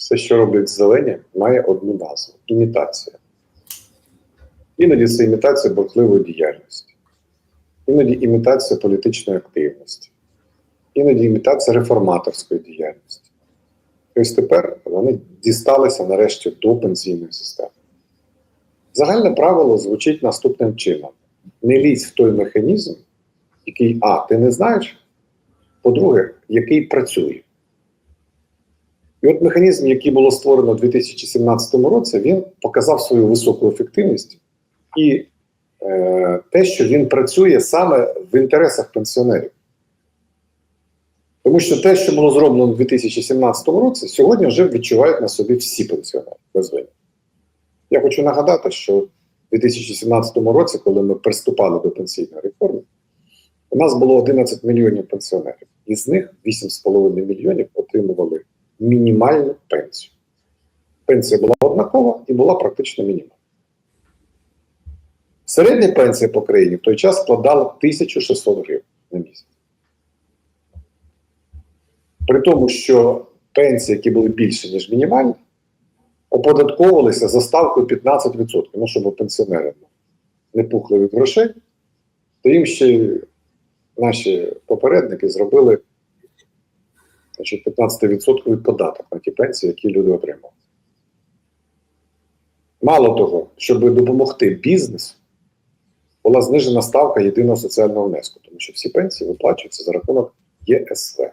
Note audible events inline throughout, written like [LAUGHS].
Все, що роблять зелені, має одну назву імітація. Іноді це імітація бурхливої діяльності, іноді імітація політичної активності, іноді імітація реформаторської діяльності. І ось тепер вони дісталися нарешті до пенсійної системи. Загальне правило звучить наступним чином: не лізь в той механізм, який, а, ти не знаєш, по-друге, який працює. І от механізм, який було створено у 2017 році, він показав свою високу ефективність і е, те, що він працює саме в інтересах пенсіонерів. Тому що те, що було зроблено у 2017 році, сьогодні вже відчувають на собі всі пенсіонери без вини. Я хочу нагадати, що у 2017 році, коли ми приступали до пенсійної реформи, у нас було 11 мільйонів пенсіонерів, із них 8,5 мільйонів отримували мінімальну пенсію. Пенсія була однакова і була практично мінімальна. Середня пенсія по країні в той час складала 1600 гривень на місяць. При тому, що пенсії, які були більше, ніж мінімальні, оподатковувалися за ставкою 15%. Ну, щоб пенсіонери не пухли від грошей, то їм ще наші попередники зробили значить, 15% податок на ті пенсії, які люди отримали. Мало того, щоб допомогти бізнесу, була знижена ставка єдиного соціального внеску, тому що всі пенсії виплачуються за рахунок ЄСВ.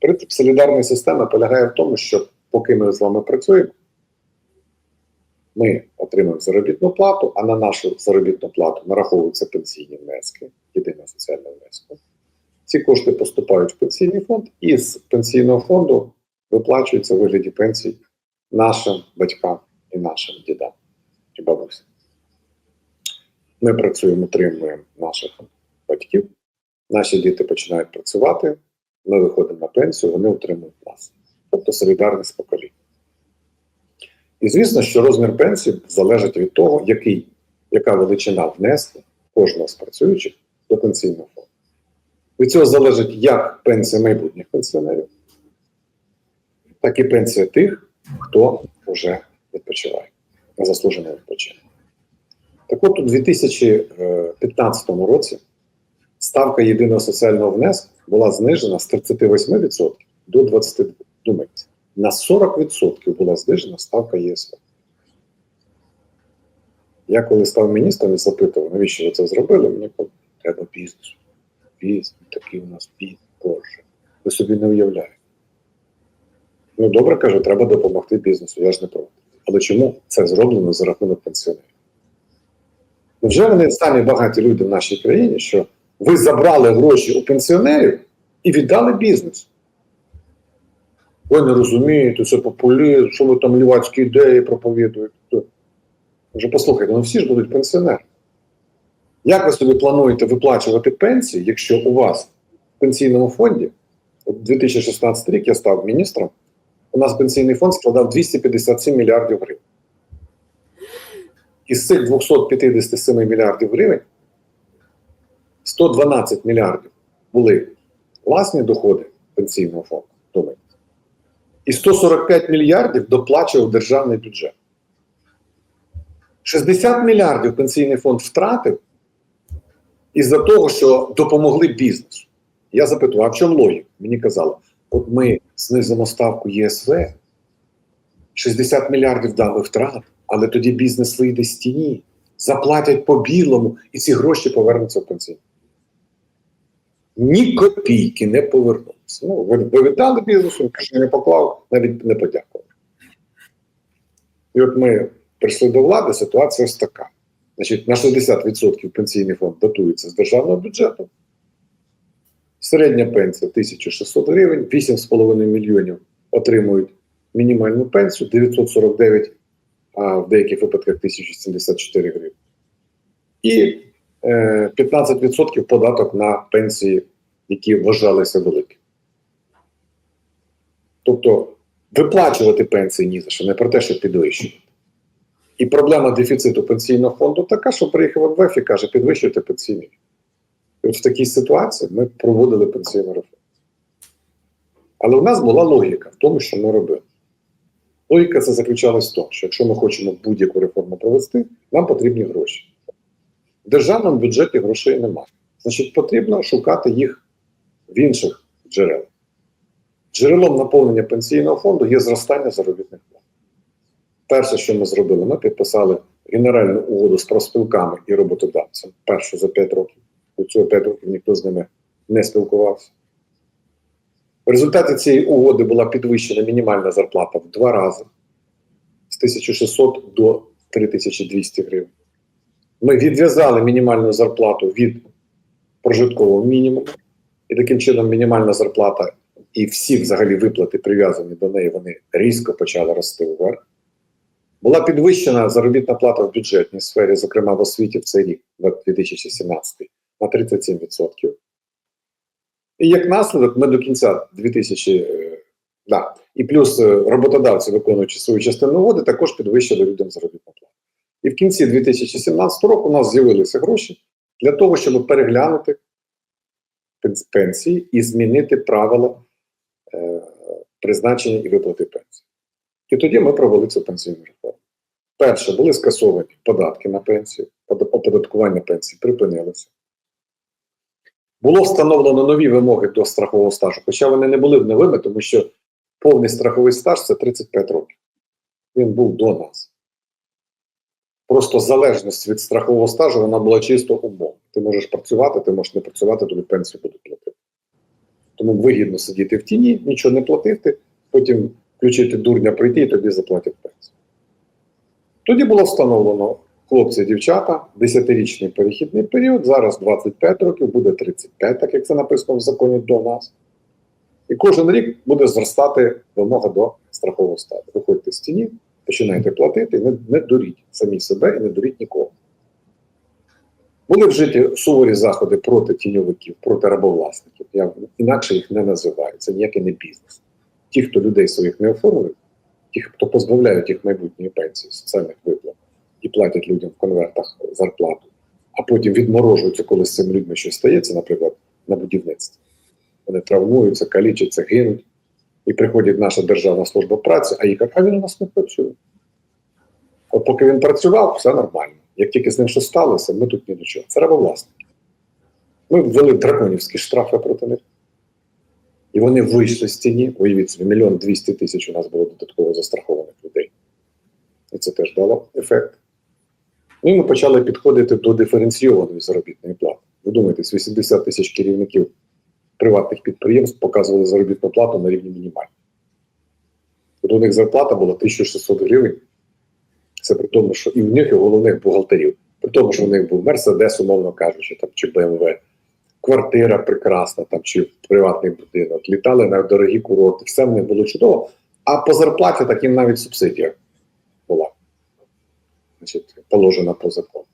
Принцип солідарної системи полягає в тому, що поки ми з вами працюємо, ми отримуємо заробітну плату, а на нашу заробітну плату нараховуються пенсійні внески, єдиного соціального внеску. Ці кошти поступають в пенсійний фонд, і з пенсійного фонду виплачуються у вигляді пенсій нашим батькам і нашим дідам і бабусям. Ми працюємо, утримуємо наших батьків, наші діти починають працювати, ми виходимо на пенсію, вони утримують нас. Тобто солідарність поколінь. І звісно, що розмір пенсії залежить від того, який, яка величина внеску кожного з працюючих до пенсійного фонду. Від цього залежить як пенсія майбутніх пенсіонерів, так і пенсія тих, хто вже відпочиває на заслужений відпочинок. Так от у 2015 році ставка єдиного соціального внеску була знижена з 38% до 22%. Думайте, на 40% була знижена ставка ЄСВ. Я коли став міністром і запитував, навіщо ви це зробили, мені треба бізнесу. Бізнес, такий у нас бізнес, Боже. Ви собі не уявляєте. Ну, добре кажу, треба допомогти бізнесу, я ж не проти. Але чому це зроблено за рахунок пенсіонерів? Невже вони самі багаті люди в нашій країні, що ви забрали гроші у пенсіонерів і віддали бізнесу? Ви не розумієте, це популізм, що ви там лівацькі ідеї проповідуєте. Вже послухайте, ну всі ж будуть пенсіонери. Як ви собі плануєте виплачувати пенсії, якщо у вас в пенсійному фонді, от 2016 рік я став міністром, у нас пенсійний фонд складав 257 мільярдів гривень. Із цих 257 мільярдів гривень 112 мільярдів були власні доходи пенсійного фонду. Думайте. І 145 мільярдів доплачував державний бюджет. 60 мільярдів пенсійний фонд втратив із-за того, що допомогли бізнесу. Я запитував, а в чому логіка? Мені казали, от ми знизимо ставку ЄСВ, 60 мільярдів дали втрат, але тоді бізнес вийде з тіні, заплатять по білому, і ці гроші повернуться в пенсійний. Ні копійки не повернуться. Ну, ви, віддали бізнесу, каже, не поклав, навіть не подякував. І от ми прийшли до влади, ситуація ось така. Значить, на 60% пенсійний фонд датується з державного бюджету. Середня пенсія 1600 гривень, 8,5 мільйонів отримують мінімальну пенсію, 949, а в деяких випадках 1074 гривень. І е, 15% податок на пенсії, які вважалися великими. Тобто виплачувати пенсії ні за що, не про те, що підвищувати. І проблема дефіциту пенсійного фонду така, що приїхав МВФ і каже, підвищуйте пенсійний. І от в такій ситуації ми проводили пенсійну реформу. Але в нас була логіка в тому, що ми робили. Логіка це заключалась в тому, що якщо ми хочемо будь-яку реформу провести, нам потрібні гроші. В державному бюджеті грошей немає. Значить, потрібно шукати їх в інших джерелах. Джерелом наповнення пенсійного фонду є зростання заробітних плат. Перше, що ми зробили, ми підписали генеральну угоду з профспілками і роботодавцями. Першу за 5 років. До цього 5 років ніхто з ними не спілкувався. В результаті цієї угоди була підвищена мінімальна зарплата в два рази з 1600 до 3200 гривень. Ми відв'язали мінімальну зарплату від прожиткового мінімуму, і таким чином мінімальна зарплата і всі взагалі виплати прив'язані до неї, вони різко почали рости вверх. Була підвищена заробітна плата в бюджетній сфері, зокрема в освіті в цей рік, 2017, на 37%. І як наслідок, ми до кінця 2000, е, да, і плюс е, роботодавці, виконуючи свою частину угоди, також підвищили людям заробітну плату. І в кінці 2017 року у нас з'явилися гроші для того, щоб переглянути пенсії і змінити правила е, призначення і виплати пенсії. І тоді ми провели цю пенсійну реформу. Перше, були скасовані податки на пенсію, оподаткування пенсії припинилося. Було встановлено нові вимоги до страхового стажу, хоча вони не були новими, тому що повний страховий стаж це 35 років. Він був до нас. Просто залежність від страхового стажу вона була чисто умовна. Ти можеш працювати, ти можеш не працювати, тобі пенсію будуть платити. Тому вигідно сидіти в тіні, нічого не платити, потім включити дурня прийти і тобі заплатять пенсію. Тоді було встановлено хлопці дівчата, 10-річний перехідний період, зараз 25 років, буде 35, так як це написано в законі до нас. І кожен рік буде зростати вимога до страхового стажу. Виходьте з тіні, починайте платити, не, не дуріть самі себе і не дуріть нікого. Були вжиті суворі заходи проти тіньовиків, проти рабовласників. Я інакше їх не називаю. Це ніякий не бізнес. Ті, хто людей своїх не оформив, ті, хто позбавляють їх майбутньої пенсії, соціальних виплат і платять людям в конвертах зарплату, а потім відморожуються, коли з цими людьми щось стається, наприклад, на будівництві. Вони травмуються, калічаться, гинуть. І приходить наша Державна служба праці, а їй кажуть, а він у нас не працює. От поки він працював, все нормально. Як тільки з ним щось сталося, ми тут ні до чого. Це рабовласники. Ми ввели драконівські штрафи проти них. І вони вийшли з тіні. Уявіть собі, мільйон двісті тисяч у нас було додатково застрахованих людей. І це теж дало ефект. Ну і ми почали підходити до диференційованої заробітної плати. Ви думаєте, 80 тисяч керівників приватних підприємств показували заробітну плату на рівні мінімальної. Тобто у них зарплата була 1600 гривень. Це при тому, що і в них, і в головних бухгалтерів. При тому, що в них був Мерседес, умовно кажучи, там, чи БМВ, квартира прекрасна, там, чи приватний будинок, літали на дорогі курорти, все в них було чудово. А по зарплаті так їм навіть субсидія була. Значить, положена по закону.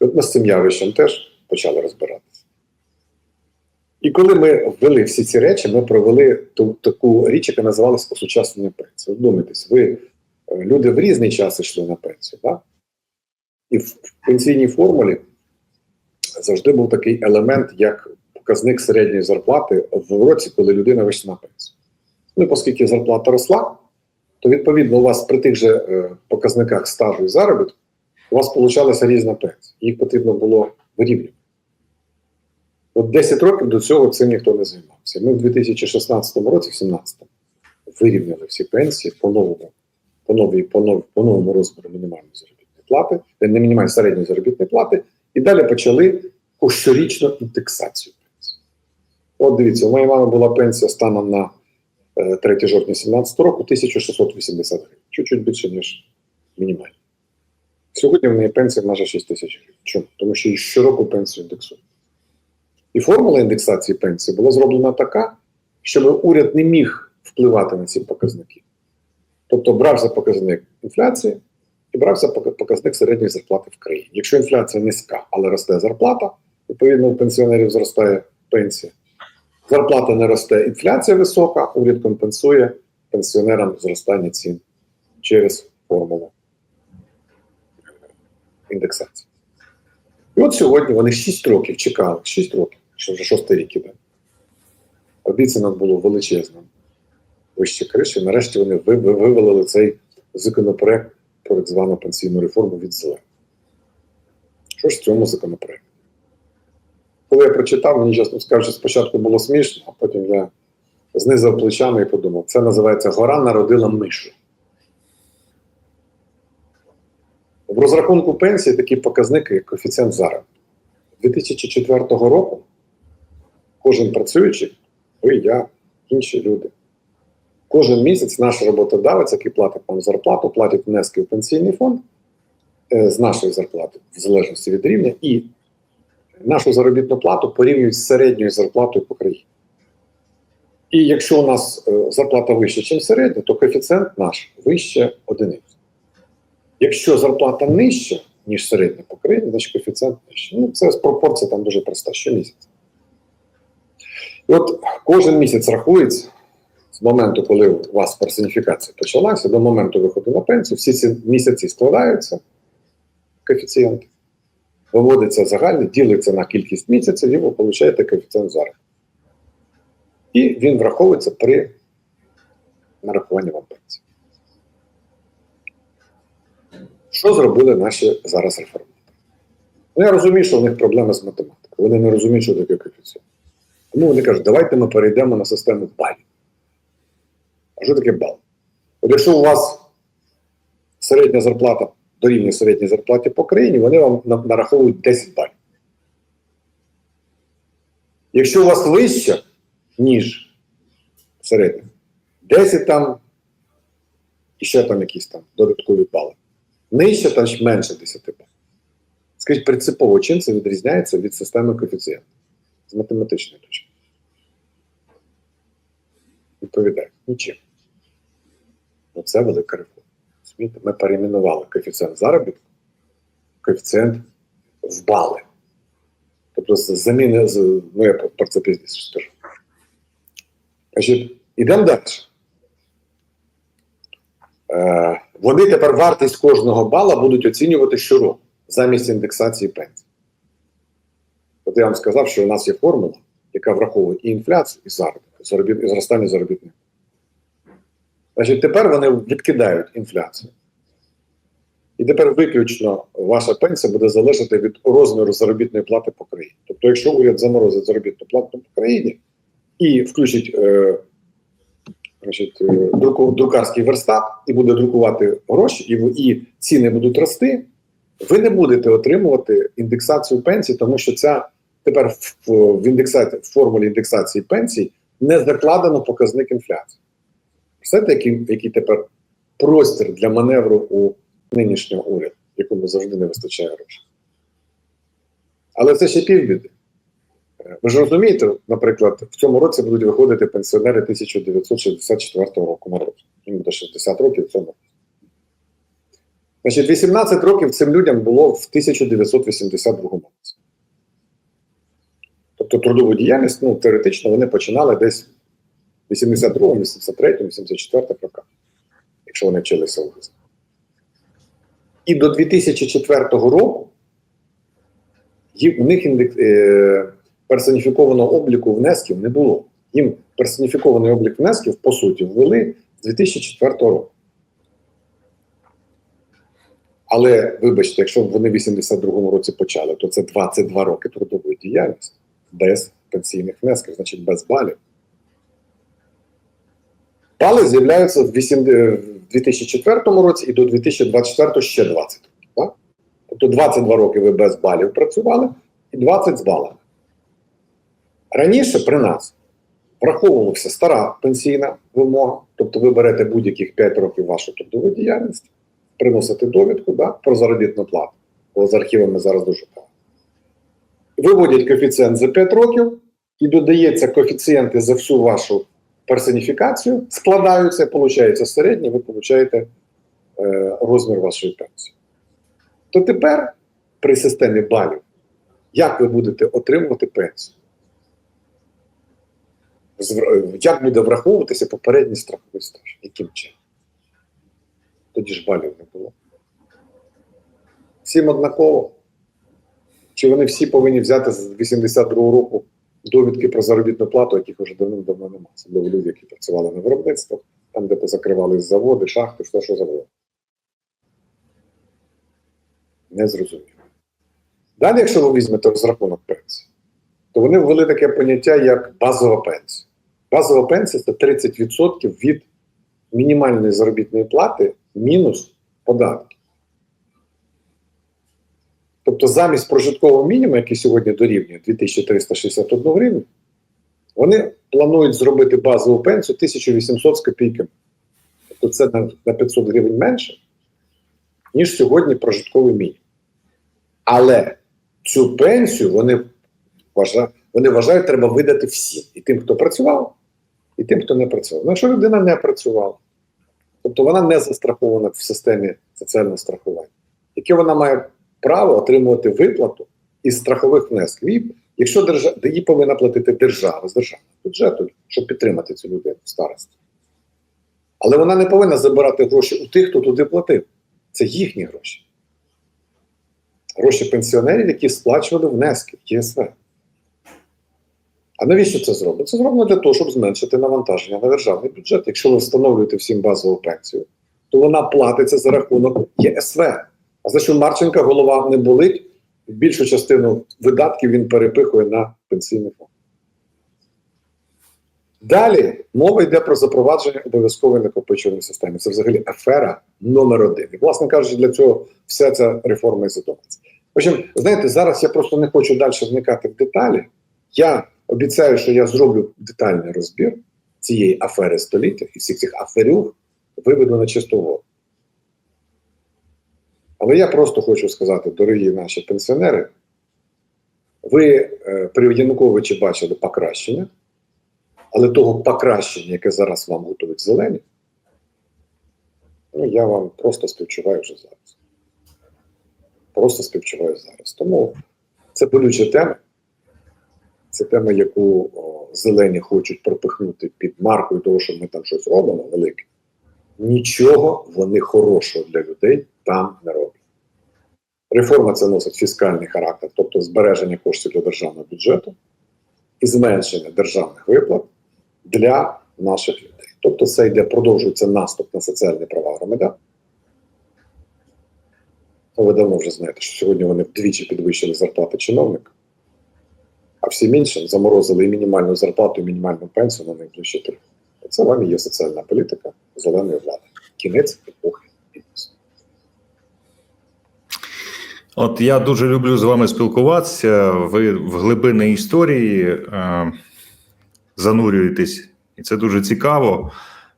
От ми з цим явищем теж почали розбиратися. І коли ми ввели всі ці речі, ми провели ту, таку річ, яка називалась осучаснення пенсії. Вдумайтесь, ви е, люди в різний час йшли на пенсію. Да? І в пенсійній формулі завжди був такий елемент, як показник середньої зарплати в році, коли людина вийшла на пенсію. Ну, оскільки зарплата росла, то відповідно у вас при тих же е, показниках стажу і заробітку у вас получалася різна пенсія. Їх потрібно було вирівнювати. От 10 років до цього цим ніхто не займався. Ми в 2016 році, в 2017 вирівняли всі пенсії по новому, по новій, по новому розміру мінімальної заробітної плати, е, не мінімальної середньої заробітної плати, і далі почали щорічну індексацію пенсії. От дивіться, у моєї мами була пенсія станом на е, 3 жовтня 2017 року 1680 гривень, чуть-чуть більше, ніж мінімальна. Сьогодні в неї пенсія майже 6 тисяч гривень. Чому? Тому що їй щороку пенсію індексують. І формула індексації пенсії була зроблена така, щоб уряд не міг впливати на ці показники. Тобто брався показник інфляції і брався показник середньої зарплати в країні. Якщо інфляція низька, але росте зарплата, відповідно у пенсіонерів зростає пенсія. Зарплата не росте, інфляція висока, уряд компенсує пенсіонерам зростання цін через формулу індексації. І от сьогодні вони 6 років чекали, 6 років, що вже шостий рік іде. Обіцянок було величезно. вище криші. Нарешті вони ви- ви- вивалили цей законопроект про так звану пенсійну реформу від зелених. Що ж в цьому законопроекті? Коли я прочитав, мені чесно скажучи, спочатку було смішно, а потім я знизав плечами і подумав, це називається гора народила мишу. В розрахунку пенсії такі показники, як коефіцієнт заробітку. 2004 року кожен працюючий, ви, я, інші люди. Кожен місяць наш роботодавець, який платить нам зарплату, платить внески в пенсійний фонд е, з нашої зарплати, в залежності від рівня, і нашу заробітну плату порівнюють з середньою зарплатою по країні. І якщо у нас е, зарплата вища, ніж середня, то коефіцієнт наш вище одиниці. Якщо зарплата нижча, ніж середня по країні, значить коефіцієнт нижче. Ну, це пропорція там дуже проста, щомісяця. І от кожен місяць рахується моменту, коли у вас персоніфікація почалася, до моменту виходу на пенсію, всі ці місяці складаються, коефіцієнти, виводиться загальний, ділиться на кількість місяців, і ви отримуєте коефіцієнт заробітку. І він враховується при нарахуванні вам пенсії. Що зробили наші зараз реформатори? Ну, я розумію, що в них проблеми з математикою. Вони не розуміють, що таке коефіцієнт. Тому вони кажуть, давайте ми перейдемо на систему балів. А що таке бал? От якщо у вас середня зарплата дорівнює середній зарплаті по країні, вони вам нараховують 10 балів. Якщо у вас вища, ніж середня, 10 там і ще там якісь там додаткові бали. Нижче там менше 10 балів. Скажіть, принципово, чим це відрізняється від системи коефіцієнту? З математичної точки. Відповідаю, нічим. Ну, це велика реформа. Ми перейменували коефіцієнт заробітку, коефіцієнт в бали. Тобто заміни, ну я про- це пізніше скажу. Значить, ідемо далі. Е, вони тепер вартість кожного бала будуть оцінювати щороку замість індексації пенсій. От я вам сказав, що у нас є формула, яка враховує і інфляцію, і заробіток, і і зростання заробітних. Значить, тепер вони відкидають інфляцію. І тепер виключно ваша пенсія буде залежати від розміру заробітної плати по країні. Тобто, якщо уряд заморозить заробітну плату по країні і включить е, значить, е, друку, друкарський верстат і буде друкувати гроші, і, і ціни будуть рости, ви не будете отримувати індексацію пенсій, тому що ця тепер в, в, індексації, в формулі індексації пенсій не закладено показник інфляції. Представляєте, який, який тепер простір для маневру у нинішнього уряду, якому завжди не вистачає грошей. Але це ще півбіди. Е, Ви ж розумієте, наприклад, в цьому році будуть виходити пенсіонери 1964 року народження. Їм буде 60 років в цьому році. Значить, 18 років цим людям було в 1982 році. Тобто трудову діяльність, ну, теоретично, вони починали десь 82, 83, 84 роках, якщо вони вчилися у вузі. І до 2004 року у них е, персоніфікованого обліку внесків не було. Їм персоніфікований облік внесків, по суті, ввели з 2004 року. Але, вибачте, якщо вони в 82-му році почали, то це 22 роки трудової діяльності без пенсійних внесків, значить без балів. Бали з'являються в 2004 році і до 2024 ще 20 років. Так? Тобто 22 роки ви без балів працювали і 20 з балами. Раніше при нас враховувалася стара пенсійна вимога, тобто ви берете будь-яких 5 років вашу трудову діяльність, приносите довідку да, про заробітну плату, бо з архівами зараз дуже багато. Виводять коефіцієнт за 5 років і додається коефіцієнти за всю вашу персоніфікацію, складаються, виходить середнє, ви отримуєте е, розмір вашої пенсії. То тепер при системі балів, як ви будете отримувати пенсію? Як буде враховуватися попередній страховий стаж? Яким чином? Тоді ж балів не було. Всім однаково. Чи вони всі повинні взяти з 82-го року довідки про заробітну плату, яких вже давним-давно немає, особливо люди, які працювали на виробництвах, там, де позакривались заводи, шахти, все, що завгодно. Не зрозуміло. Далі, якщо ви візьмете розрахунок пенсії, то вони ввели таке поняття, як базова пенсія. Базова пенсія це 30% від мінімальної заробітної плати мінус податки. Тобто замість прожиткового мінімуму, який сьогодні дорівнює 2361 гривню, вони планують зробити базову пенсію 1800 з копійками. Тобто це на, на 500 гривень менше, ніж сьогодні прожитковий мінімум. Але цю пенсію вони вважають, вони вважають, треба видати всім. І тим, хто працював, і тим, хто не працював. Ну, якщо людина не працювала, тобто вона не застрахована в системі соціального страхування, яке вона має право отримувати виплату із страхових внесків. Якщо держава, її повинна платити держава з державного бюджету, щоб підтримати цю людину старості. Але вона не повинна забирати гроші у тих, хто туди платив. Це їхні гроші. Гроші пенсіонерів, які сплачували внески в ЄСВ. А навіщо це зроблено? Це зроблено для того, щоб зменшити навантаження на державний бюджет. Якщо ви встановлюєте всім базову пенсію, то вона платиться за рахунок ЄСВ. А що Марченка голова не болить, більшу частину видатків він перепихує на пенсійний фонд. Далі мова йде про запровадження обов'язкової накопичувальної системи. Це взагалі афера номер один. І, власне кажучи, для цього вся ця реформа і задумається. В общем, знаєте, зараз я просто не хочу далі вникати в деталі. Я обіцяю, що я зроблю детальний розбір цієї афери століття і всіх цих аферюг виведу на чисту воду. Але я просто хочу сказати, дорогі наші пенсіонери, ви е, при Януковичі бачили покращення, але того покращення, яке зараз вам готують зелені, ну я вам просто співчуваю вже зараз. Просто співчуваю зараз. Тому це болюча тема. Це тема, яку о, зелені хочуть пропихнути під маркою того, що ми там щось робимо велике. Нічого вони хорошого для людей там не роблять. Реформа це носить фіскальний характер, тобто збереження коштів для державного бюджету і зменшення державних виплат для наших людей. Тобто, це йде, продовжується наступ на соціальні права громадян. Ну, Ви давно вже знаєте, що сьогодні вони вдвічі підвищили зарплати чиновникам, а всім іншим заморозили і мінімальну зарплату, і мінімальну пенсію на найближчі три. Це вам є соціальна політика зеленої влади. Кінець епохи От я дуже люблю з вами спілкуватися. Ви в глибини історії е, занурюєтесь, і це дуже цікаво.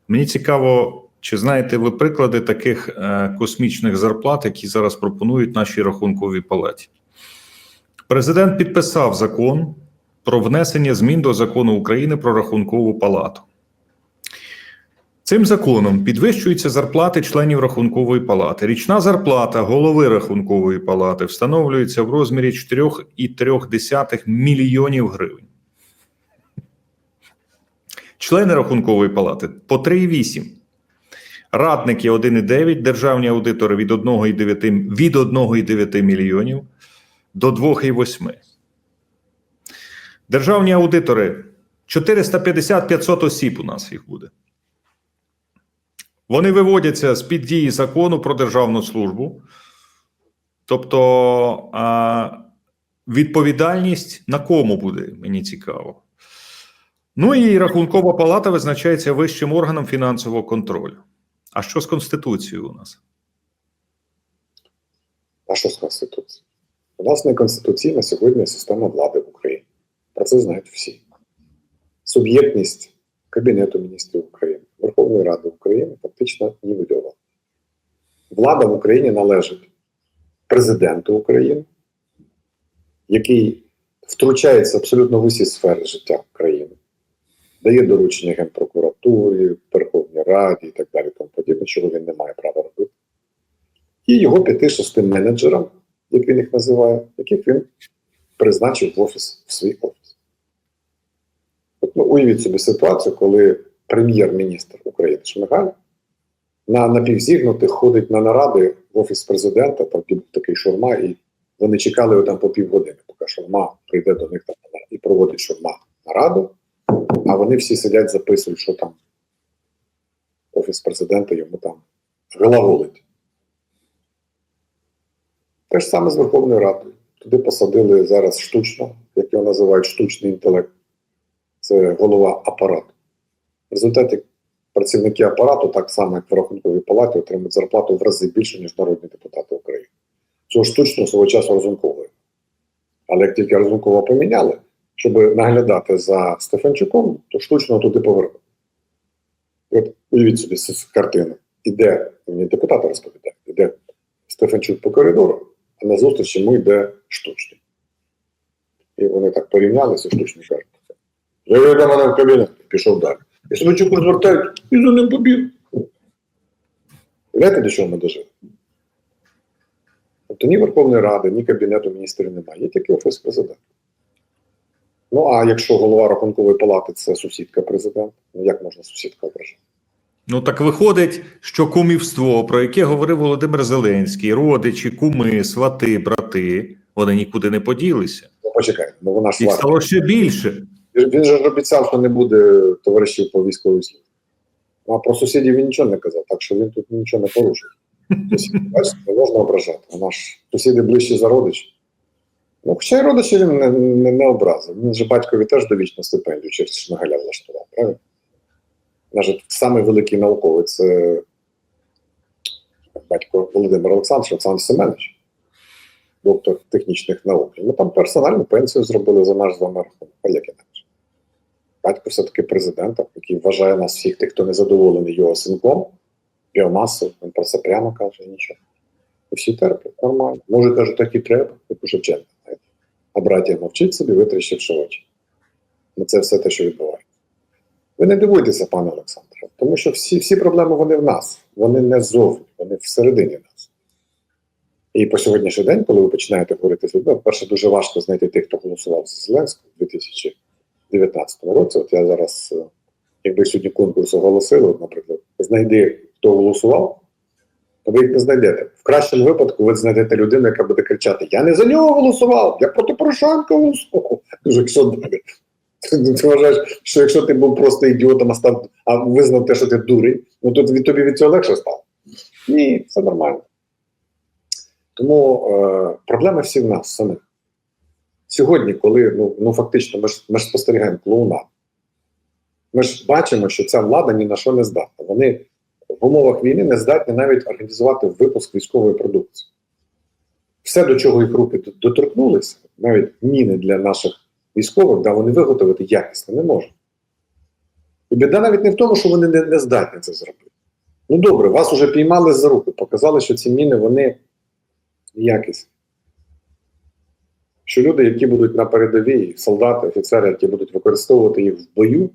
Мені цікаво, чи знаєте ви приклади таких е, космічних зарплат, які зараз пропонують нашій рахунковій палаті? Президент підписав закон про внесення змін до закону України про рахункову палату. Цим законом підвищуються зарплати членів рахункової палати. Річна зарплата голови рахункової палати встановлюється в розмірі 4,3 мільйонів гривень. Члени рахункової палати по 3,8. Радники 1,9, державні аудитори від 1,9 від 1,9 мільйонів до 2,8. Державні аудитори 450-500 осіб у нас їх буде. Вони виводяться з під дії закону про державну службу, тобто відповідальність на кому буде, мені цікаво. Ну і рахункова палата визначається вищим органом фінансового контролю. А що з Конституцією у нас? А що з Конституцією? У нас не конституційна сьогодні система влади в Україні. Про це знають всі. Суб'єктність Кабінету міністрів України, Верховної Ради України фактично нівельована. Влада в Україні належить президенту України, який втручається абсолютно в усі сфери життя країни, дає доручення Генпрокуратурі, Верховній Раді і так далі, тому подібне, чого він не має права робити. І його п'яти-шести менеджерам, як він їх називає, яких він призначив в офіс в свій офіс. От, ну, уявіть собі ситуацію, коли прем'єр-міністр України Шмигаль на напівзігнутих ходить на наради в офіс президента, там такий шурма, і вони чекали там по півгодини, поки шурма прийде до них там і проводить шурма нараду, а вони всі сидять, записують, що там офіс президента йому там глаголить. Те ж саме з Верховною Радою. Туди посадили зараз штучно, як його називають штучний інтелект. Це голова апарату. В результаті працівники апарату, так само як в Рахунковій палаті, отримують зарплату в рази більше, ніж народні депутати України. Цього штучно свого часу Разункової. Але як тільки Разумкова поміняли, щоб наглядати за Стефанчуком, то штучно туди повернули. От уявіть собі з картини. Іде, мені депутати розповідають, іде Стефанчук по коридору, а на зустріч йому йде штучний. І вони так порівнялися, штучний кажуть. Заведе мене в кабінет, пішов далі. І Стефанчук розвертають і за ним побіг. Знаєте, до чого ми дожили? Тобто ні Верховної Ради, ні Кабінету міністрів немає, є тільки Офіс президента. Ну а якщо голова рахункової палати це сусідка президента, ну як можна сусідка ображати? Ну так виходить, що кумівство, про яке говорив Володимир Зеленський, родичі, куми, свати, брати, вони нікуди не поділися. Ну почекайте, ну вона ж Їх стало ще більше. Він же ж обіцяв, що не буде товаришів по військовій службі. Ну, а про сусідів він нічого не казав, так що він тут нічого не порушив. Бачите, не можна ображати. Вона ж сусіди ближче за родичів. Ну, хоча й родичі він не, не, не образив. Він же батькові теж довічну стипендію через Шмигаля влаштував, правильно? Навіть самий великий науковець це батько Володимир Олександрович Олександр Семенович, доктор технічних наук. Ми там персональну пенсію зробили за наш з вами рахунок. Батько все-таки президента, який вважає нас всіх тих, хто не задоволений його синком, біомасою, він про це прямо каже нічого. І всі терплять, нормально. Може, каже, так і треба, як у Шевченка. А браття мовчить собі, витріщивши очі. Ну, це все те, що відбувається. Ви не дивуйтеся, пане Олександре, тому що всі, всі проблеми вони в нас, вони не ззовні, вони всередині нас. І по сьогоднішній день, коли ви починаєте говорити з людьми, перше, дуже важко знайти тих, хто голосував за Зеленського у 2019 році. От я зараз, е, якби сьогодні конкурс оголосили, наприклад, знайди, хто голосував, то ви їх не знайдете. В кращому випадку ви знайдете людину, яка буде кричати: Я не за нього голосував, я проти Порошенка голосував. [LAUGHS] Ти вважаєш, що якщо ти був просто ідіотом, а став, а визнав те, що ти дурень, ну то від тобі від цього легше стало? Ні, все нормально. Тому е, проблеми всі в нас самих. Сьогодні, коли ну, ну фактично ми ж, ми ж спостерігаємо клоуна, ми ж бачимо, що ця влада ні на що не здатна. Вони в умовах війни не здатні навіть організувати випуск військової продукції. Все, до чого їх руки доторкнулися, навіть міни для наших військових, да, вони виготовити якісно не можуть. І біда навіть не в тому, що вони не, не здатні це зробити. Ну добре, вас уже піймали за руку, показали, що ці міни вони якісні. Що люди, які будуть на передовій, солдати, офіцери, які будуть використовувати їх в бою,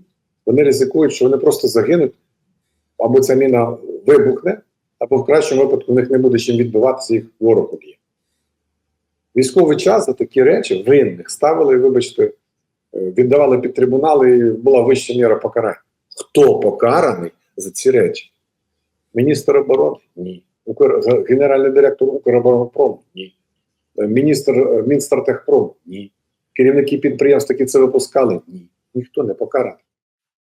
вони ризикують, що вони просто загинуть, або ця міна вибухне, або в кращому випадку в них не буде чим відбиватися, їх ворог уб'є. Військовий час за такі речі винних ставили, вибачте, е, віддавали під трибунали, і була вища міра покарання. Хто покараний за ці речі? Міністр оборони? Ні. Генеральний директор Укроборонпрому? Ні. Міністр е, Мінстратехпрому? Ні. Керівники підприємств, які це випускали? Ні. Ніхто не покараний.